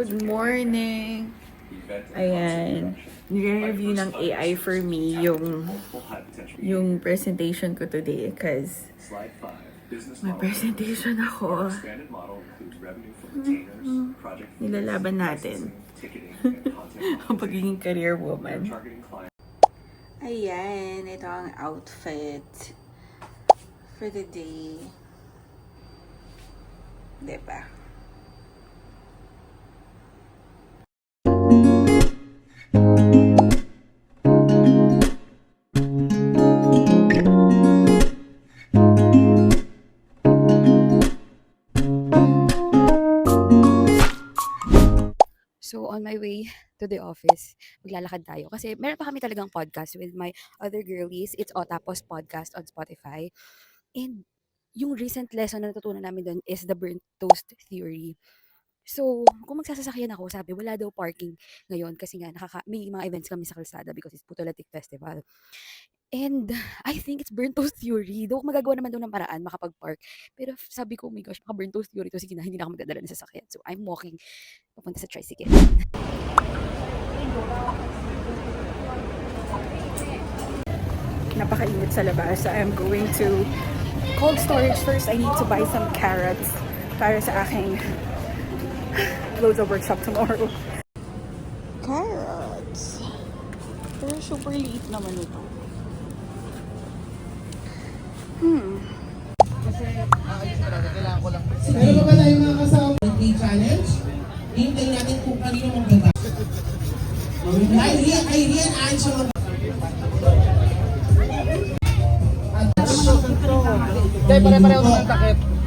Good morning! Ayan. Nire-review ng AI for me yung yung presentation ko today because may presentation ako. Nilalaban natin ang pagiging career woman. Ayan, ito ang outfit for the day. Diba? On my way to the office, maglalakad tayo. Kasi meron pa kami talagang podcast with my other girlies. It's Otapos Podcast on Spotify. And yung recent lesson na natutunan namin doon is the burnt toast theory. So, kung magsasasakyan ako, sabi, wala daw parking ngayon kasi nga nakaka may mga events kami sa kalsada because it's Putolatik Festival. And I think it's burnt toast theory. Though magagawa naman daw ng paraan makapag-park. Pero sabi ko, oh my gosh, baka burnt toast theory to. Sige na, hindi na ako magdadala ng sasakyan. So, I'm walking papunta sa tricycle. napakainit sa labas. So I'm going to cold storage first. I need to buy some carrots para sa aking loads of workshop tomorrow. Carrots. Pero super liit naman ito. Hmm. Meron pa ba tayong mga kasama? Birthday challenge? Hintayin natin kung kanino magdada. Rian, ay, Rian, ay, siya mag- Hindi, pare-pareho naman takip.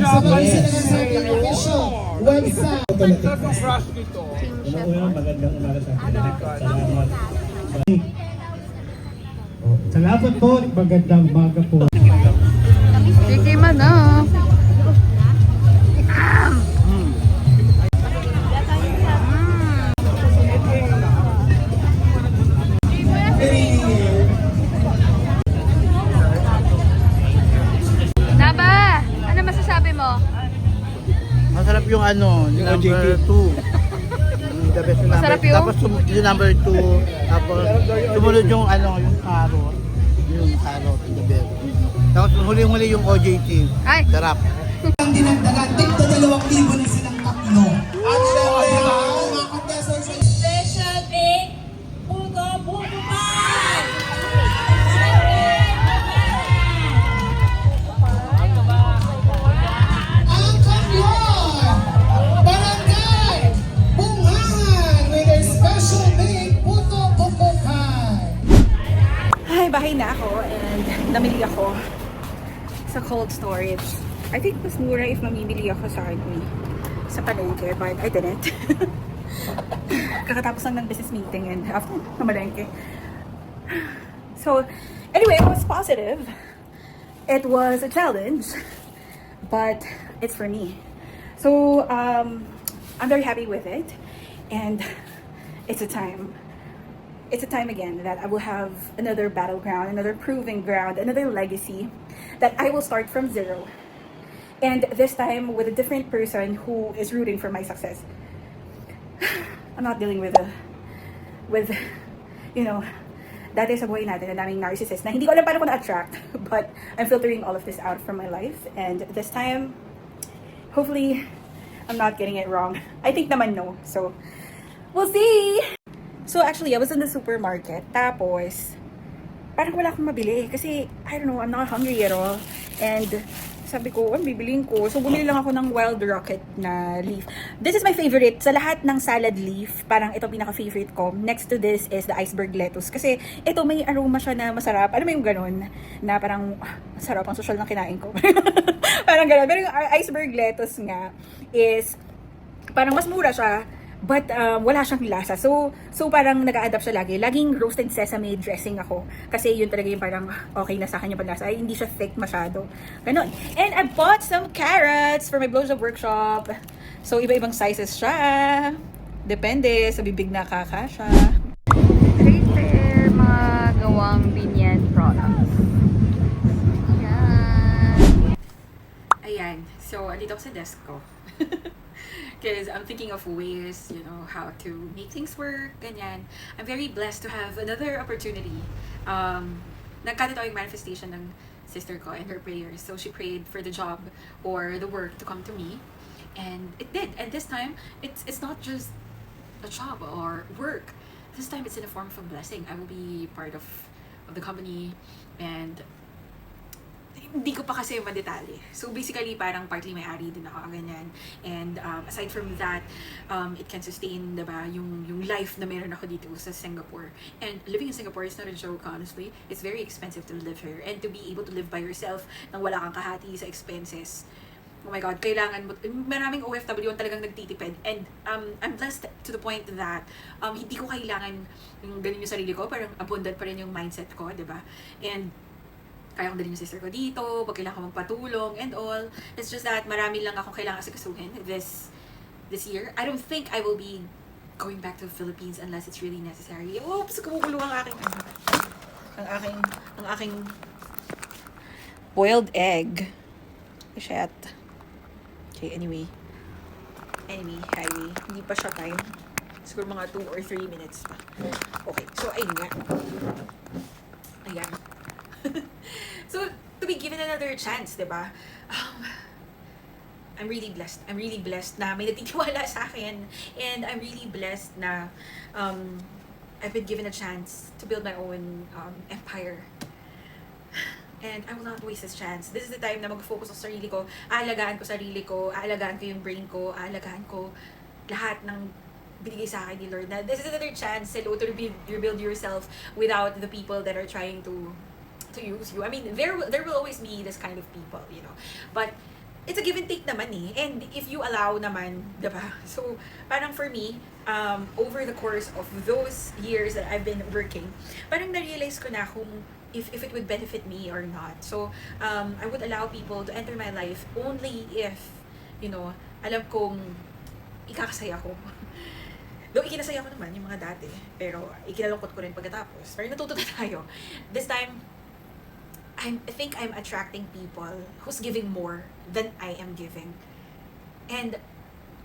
Tourism sa pagsisinagawa sa ating official website. Unang-unang magandang umaga sa atin. Salamat. Salamat po. Magandang umaga po. Ano, yung number 2. The best yung Masarap number, yung? Tapos sum- yung number 2. Tapos sumunod yung ano, yung carrot. Yung carrot, the best. Tapos huli-huli yung OJT. Ay. Sarap. ang dinagdagan, tigda dalawang libo na silang tatlo. Namili ako sa cold storage. I think mas mura if mamimili ako sa eh, sa palengke, but I didn't. Kakatapos lang ng business meeting and after na malengke. So, anyway, it was positive. It was a challenge, but it's for me. So, um, I'm very happy with it, and it's a time it's a time again that I will have another battleground, another proving ground, another legacy that I will start from zero. And this time with a different person who is rooting for my success. I'm not dealing with a, with, you know, dati sa buhay natin, ang daming narcissist na hindi ko alam paano ko na-attract. But I'm filtering all of this out from my life. And this time, hopefully, I'm not getting it wrong. I think naman no. So, we'll see! So actually, I was in the supermarket. Tapos, parang wala akong mabili. Kasi, I don't know, I'm not hungry at all. And, sabi ko, ano bibiliin ko? So, bumili lang ako ng Wild Rocket na leaf. This is my favorite. Sa lahat ng salad leaf, parang ito pinaka-favorite ko. Next to this is the iceberg lettuce. Kasi, ito may aroma siya na masarap. Alam mo yung ganun? Na parang, ah, masarap ang social ng kinain ko. parang ganun. Pero yung iceberg lettuce nga is, parang mas mura siya but um, wala siyang lasa. So, so parang nag-a-adapt siya lagi. Laging roasted sesame dressing ako. Kasi yun talaga yung parang okay na sa akin yung panlasa. Ay, hindi siya thick masyado. Ganon. And I bought some carrots for my blowjob workshop. So, iba-ibang sizes siya. Depende sa bibig na kakasya. Trade fair, mga gawang binyan products. Yan. Ayan. So, andito ako sa desk ko. Because I'm thinking of ways, you know, how to make things work, ganyan. I'm very blessed to have another opportunity. Um, nagkataon yung manifestation ng sister ko and her prayers. So, she prayed for the job or the work to come to me. And it did. And this time, it's, it's not just a job or work. This time, it's in the form of a blessing. I will be part of, of the company and hindi ko pa kasi madetalye. So basically, parang partly may-ari din ako, ganyan. And um, aside from that, um, it can sustain, diba, yung, yung life na meron ako dito sa Singapore. And living in Singapore is not a joke, honestly. It's very expensive to live here. And to be able to live by yourself nang wala kang kahati sa expenses, oh my God, kailangan mo, maraming OFW ang talagang nagtitipid. And um, I'm blessed to the point that um, hindi ko kailangan yung ganun yung sarili ko, parang abundant pa rin yung mindset ko, di ba? And kaya kong dalhin yung sister ko dito, pag kailangan ko magpatulong and all. It's just that marami lang akong kailangan asikasuhin this this year. I don't think I will be going back to the Philippines unless it's really necessary. Oops, kumukulo ang aking ano, ang aking ang aking boiled egg. Shit. Okay, anyway. Anyway, highway. Hindi pa siya time. Siguro mga 2 or 3 minutes pa. Okay, so ayun nga. Ayan. Given another chance, di ba? Um, I'm really blessed. I'm really blessed na may nagtitiwala sa akin. And I'm really blessed na um, I've been given a chance to build my own um, empire. And I will not waste this chance. This is the time na mag-focus ako sa sarili ko. Aalagaan ko sarili ko. Aalagaan ko yung brain ko. Aalagaan ko lahat ng binigay sa akin ni Lord na this is another chance hello, to rebuild, rebuild yourself without the people that are trying to to use you. I mean, there there will always be this kind of people, you know. But it's a give and take naman eh. And if you allow naman, 'di ba? So, parang for me, um, over the course of those years that I've been working, parang na-realize ko na kung if, if it would benefit me or not. So, um, I would allow people to enter my life only if, you know, alam kong ikakasaya ko. Though ikinasaya ko naman yung mga dati, pero ikinalungkot ko rin pagkatapos. Pero natuto na tayo. This time, I'm, I think I'm attracting people who's giving more than I am giving. And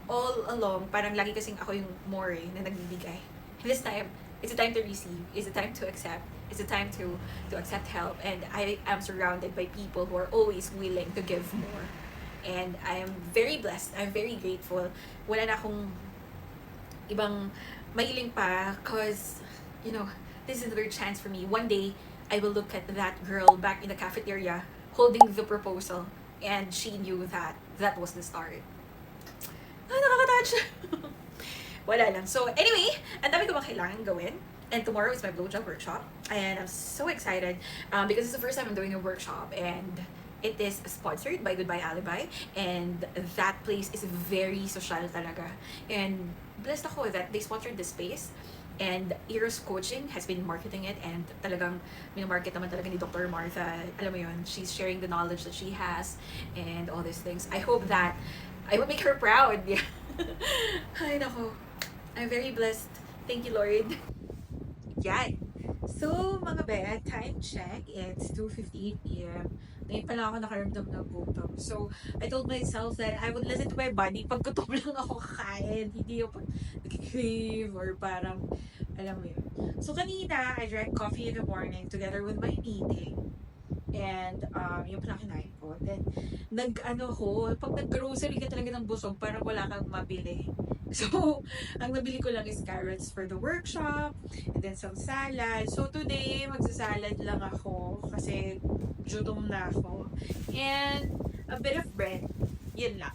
all along, parang lagi kasing ako yung more eh, na nagbibigay. This time, it's a time to receive. It's a time to accept. It's a time to to accept help. And I am surrounded by people who are always willing to give more. And I am very blessed. I'm very grateful. Wala na akong ibang mailing pa because, you know, this is another chance for me. One day, I will look at that girl back in the cafeteria holding the proposal and she knew that that was the start. Ah, nakaka-touch. Wala lang. So, anyway, ang dami ko bang kailangan gawin. And tomorrow is my blowjob workshop. And I'm so excited um, because it's the first time I'm doing a workshop. And it is sponsored by Goodbye Alibi. And that place is very social talaga. And blessed ako that they sponsored the space. And Eros Coaching has been marketing it and talagang minamarket naman talaga ni Dr. Martha. Alam mo yun, she's sharing the knowledge that she has and all these things. I hope that I will make her proud. Yeah. Ay, nako. I'm very blessed. Thank you, Lord. Yan. So, mga bet, time check. It's 2.58 p.m. Ngayon pa lang ako nakaramdam ng gutom. So, I told myself that I would listen to my body pag gutom lang ako kakain. Hindi yung pag nag-crave or parang, alam mo yun. So, kanina, I drank coffee in the morning together with my meeting. And, um, yung pala kinain ko. Then, nag-ano ko, pag nag-grocery ka talaga ng busog, parang wala kang mabili. So, ang nabili ko lang is carrots for the workshop, and then some salad. So, today, magsasalad lang ako kasi gutom na ako. And a bit of bread. Yun lang.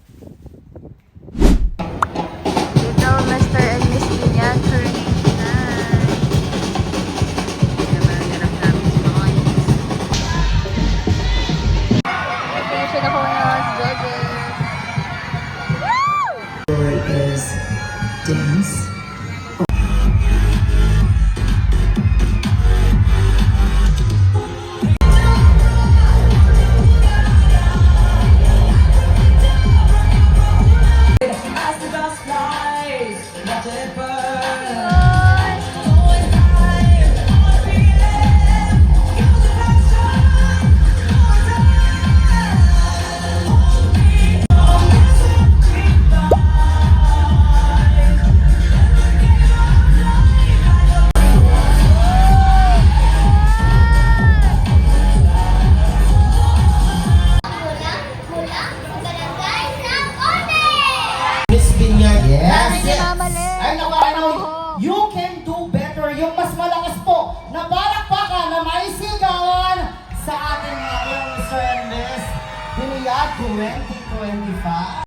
2025.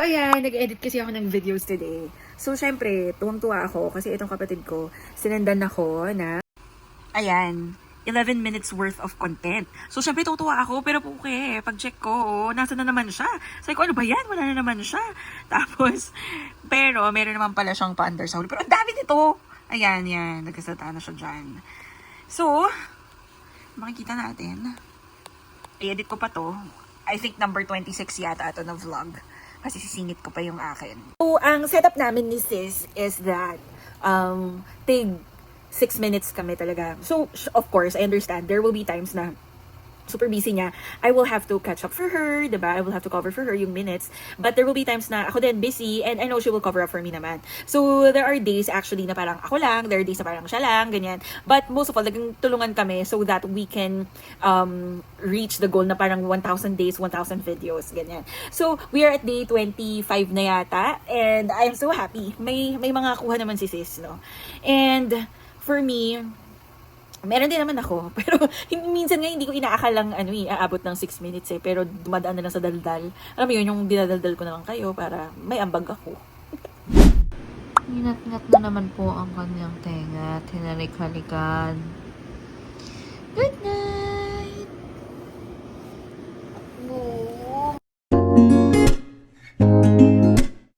ayan, nag-edit kasi ako ng videos today. So, syempre, tuwang-tuwa ako kasi itong kapatid ko, sinendan ako na, ayan, 11 minutes worth of content. So, syempre, tutuwa ako, pero okay, pag-check ko, oh, nasa na naman siya. Sabi ko, ano ba yan? Wala na naman siya. Tapos, pero, meron naman pala siyang pa-under sa huli. Pero, ang dami nito! Ayan, yan, nagkasalita na siya dyan. So, makikita natin. I-edit ko pa to. I think number 26 yata ito na vlog. Kasi sisingit ko pa yung akin. So, ang setup namin ni sis is that um, tig 6 minutes kami talaga. So, of course, I understand there will be times na super busy niya, I will have to catch up for her, 'di ba? I will have to cover for her yung minutes. But there will be times na ako din busy and I know she will cover up for me naman. So there are days actually na parang ako lang, there are days na parang siya lang, ganyan. But most of all, naging tulungan kami so that we can um, reach the goal na parang 1,000 days, 1,000 videos, ganyan. So we are at day 25 na yata and I am so happy. May may mga kuha naman si sis, no? And for me, meron din naman ako. Pero minsan nga hindi ko inaakalang ano eh, aabot ng 6 minutes eh. Pero dumadaan na lang sa daldal. Alam mo yun, yung dinadaldal ko na lang kayo para may ambag ako. Ingat-ingat na naman po ang kanyang tenga. Tinalik-halikan. Good night! Oh,